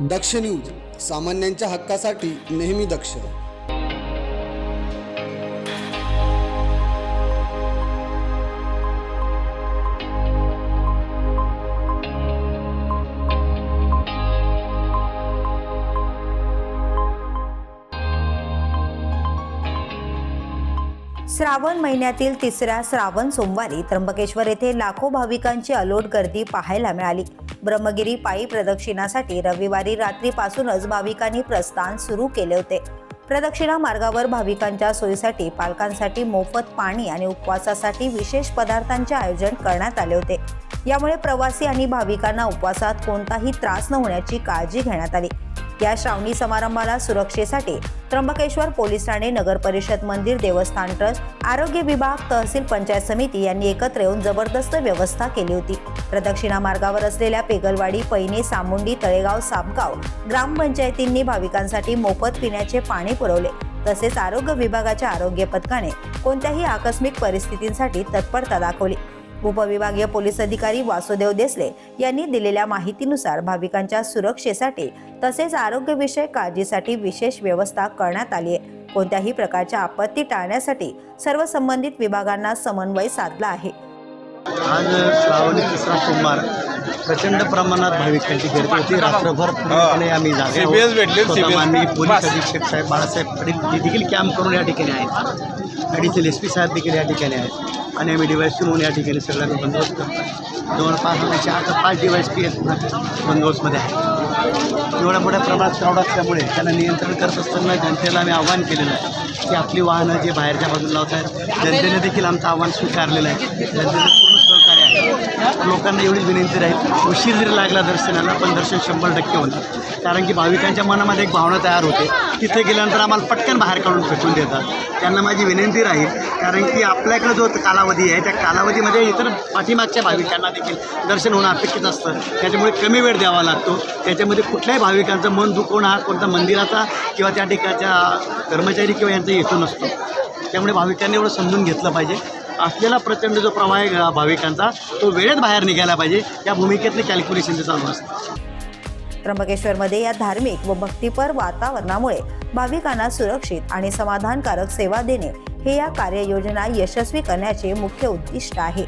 दक्ष news सामान्यांच्या हक्कासाठी नेहमी दक्ष. श्रावण महिन्यातील तिसऱ्या श्रावण सोमवारी त्र्यंबकेश्वर येथे लाखो भाविकांची अलोट गर्दी पाहायला मिळाली. ब्रह्मगिरी पायी प्रदक्षिणासाठी रविवारी रात्रीपासूनच भाविकांनी प्रस्थान सुरू केले होते. प्रदक्षिणा मार्गावर भाविकांच्या सोयीसाठी पालकांसाठी मोफत पाणी आणि उपवासासाठी विशेष पदार्थांचे आयोजन करण्यात आले होते. यामुळे प्रवासी आणि भाविकांना उपवासात कोणताही त्रास न होण्याची काळजी घेण्यात आली. या श्रावणी समारंभाला सुरक्षेसाठी त्र्यंबकेश्वर पोलीस ठाणे नगर परिषद मंदिर देवस्थान ट्रस्ट आरोग्य विभाग तहसील पंचायत समिती यांनी एकत्र येऊन जबरदस्त व्यवस्था केली होती. प्रदक्षिणा मार्गावर असलेल्या पेगलवाडी पैने सामुंडी तळेगाव सापगाव ग्रामपंचायतींनी भाविकांसाठी मोफत पिण्याचे पाणी पुरवले. तसेच आरोग्य विभागाच्या आरोग्य पथकाने कोणत्याही आकस्मिक परिस्थितींसाठी तत्परता दाखवली. उपविभागीय पोलीस अधिकारी वासुदेव देसले यांनी दिलेल्या माहितीनुसार भाविकांच्या सुरक्षेसाठी तसेच आरोग्यविषयक काळजीसाठी विशेष व्यवस्था करण्यात आली आहे. कोणत्याही प्रकारच्या आपत्ती टाळण्यासाठी सर्व संबंधित विभागांना समन्वय साधला आहे. आज श्रावणी तिसरा सोमवार. प्रचंड प्रमाणात भाविकांची गर्दी होती. रात्रभर पूर्णपणे आम्ही जागे. माननीय पोलीस. अधीक्षक साहेब बाळासाहेब देखील कॅम्प करून या ठिकाणी आहेत. ॲडिशनल एस पी साहेब देखील या ठिकाणी आहेत. आणि आम्ही डिवाईस म्हणून या ठिकाणी सगळ्यांना बंदोबस्त करतो जवळपास आम्ही चार ते पाच डिवाईस पी बंदोबस्तमध्ये आहे. एवढ्या मोठ्या प्रमाणात क्राऊड असल्यामुळे त्यांना नियंत्रण करत असताना जनतेला आम्ही आव्हान केलेलं आहे. की आपली वाहनं जे बाहेरच्या बाजूला लावत आहेत जनतेने देखील आमचं आव्हान स्वीकारलेलं आहे. जनतेचं पूर्ण सहकार्य आहे. लोकांना एवढीच विनंती राहील उशीर जरी लागला दर्शनाला पण दर्शन शंभर टक्के होणार. कारण की भाविकांच्या मनामध्ये एक भावना तयार होते तिथे गेल्यानंतर आम्हाला पटकन बाहेर काढून फेकून देतात. त्यांना माझी विनंती राहील कारण की आपल्याकडे जो कालावधी आहे त्या कालावधीमध्ये इतर पाठीमागच्या भाविकांना देखील दर्शन होणं अपेक्षित असतं. त्याच्यामुळे कमी वेळ द्यावा लागतो. त्याच्यामध्ये कुठल्याही भाविकांचं मन दुखवणं हा कोणता मंदिराचा किंवा त्या ठिकाणच्या कर्मचारी किंवा यांचं हेतू नसतो. त्यामुळे भाविकांनी एवढं समजून घेतलं पाहिजे. असलेला प्रचंड जो प्रवाह आहे भाविकांचा तो वेळेत बाहेर निघायला पाहिजे. या भूमिकेतले कॅल्क्युलेशन चालू असतं. त्र्यंबकेश्वरमध्ये या धार्मिक व भक्तिपर वातावरणामुळे भाविकांना सुरक्षित आणि समाधानकारक सेवा देणे हे या कार्ययोजना यशस्वी करण्याचे मुख्य उद्दिष्ट आहे.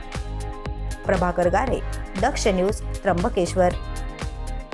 प्रभाकर गारे दक्ष न्यूज त्र्यंबकेश्वर.